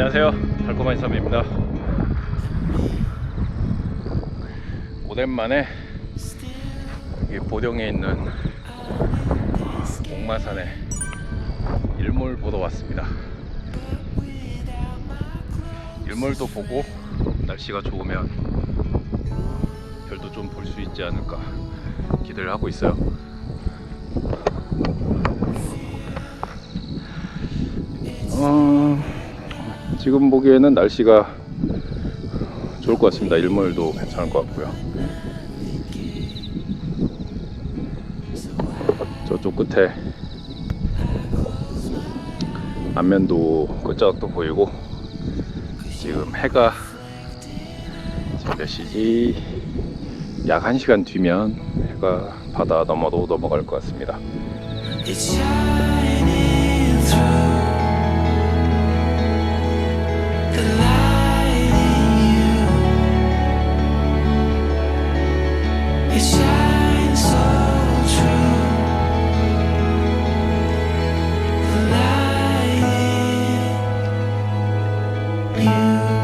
안녕하세요. 달콤한 인삼입니다. 오랜만에 여기 보령에 있는 옥마산에 일몰 보러 왔습니다. 일몰도 보고 날씨가 좋으면 별도 좀 볼 수 있지 않을까 기대를 하고 있어요. 지금 보기에는 날씨가 좋을 것 같습니다. 일몰도 괜찮을 것 같고요. 저쪽 끝에 안면도 끝자락도 보이고 지금 해가 지금 몇 시지? 약 1시간 뒤면 해가 바다 너머로 넘어갈 것 같습니다. you.